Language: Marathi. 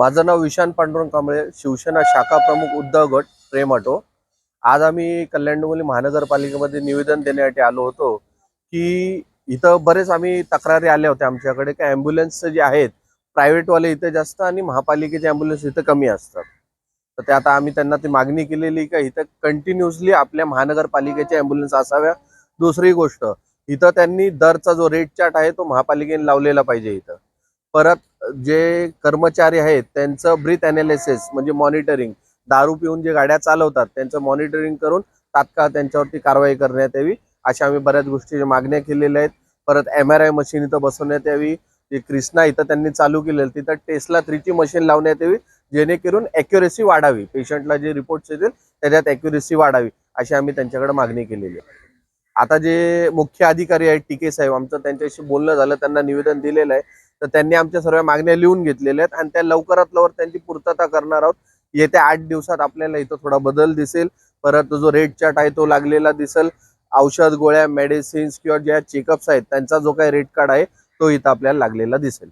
माझं नाव विशांत पांडुरंग कांबळे शिवसेना शाखा प्रमुख उद्धव गट प्रेमटो आज आम्ही कल्याण डोंबिवली महानगरपालिकेमध्ये निवेदन देण्यासाठी आलो होतो की इथं बरेच आम्ही तक्रारी आल्या होत्या आमच्याकडे. की ॲम्ब्युलन्स जे आहेत प्रायव्हेटवाले इथं जास्त आणि महापालिकेचे ॲम्ब्युलन्स इथं कमी असतात. तर ते आता आम्ही त्यांना ती मागणी केलेली का इथं कंटिन्युअसली आपल्या महानगरपालिकेचे ॲम्ब्युलन्स असाव्या. दुसरी गोष्ट इथं त्यांनी दरचा जो रेट चार्ट आहे तो महापालिकेने लावलेला पाहिजे इथं. परत जे कर्मचारी आहेत त्यांचं ब्रीथ अनालिसिस म्हणजे मॉनिटरिंग दारू पिऊन जे गाड्या चालवतात त्यांचं मॉनिटरिंग करून तात्काळ त्यांच्यावरती कारवाई करण्यात यावी. अशा आम्ही बऱ्याच गोष्टी मागण्या केलेल्या आहेत. परत एम आर आय मशीन इथं बसवण्यात यावी. जे क्रिष्णा इथं त्यांनी चालू केलेलं तिथं टेस्टला थ्रीची मशीन लावण्यात यावी. जेणेकरून ॲक्युरेसी वाढावी. पेशंटला जे रिपोर्ट्स येतील त्याच्यात ॲक्युरेसी वाढावी. अशी आम्ही त्यांच्याकडे मागणी केलेली आहे. आता जे मुख्य अधिकारी आहेत टीके साहेब आमचं त्यांच्याशी बोलणं झालं त्यांना निवेदन दिलेलं आहे. तर त्यांनी आमच्या सर्व मागण्या लिहून घेतलेल्या आहेत. आणि त्या लवकरात लवकर त्यांची पूर्तता करणार आहोत. येत्या आठ दिवसात आपल्याला इथं थोडा बदल दिसेल. परत जो रेड चार्ट आहे तो लागलेला दिसेल. औषध गोळ्या मेडिसिन्स किंवा ज्या चेकअप्स आहेत त्यांचा जो काही रेट कार्ड आहे तो इथं आपल्याला लागलेला दिसेल.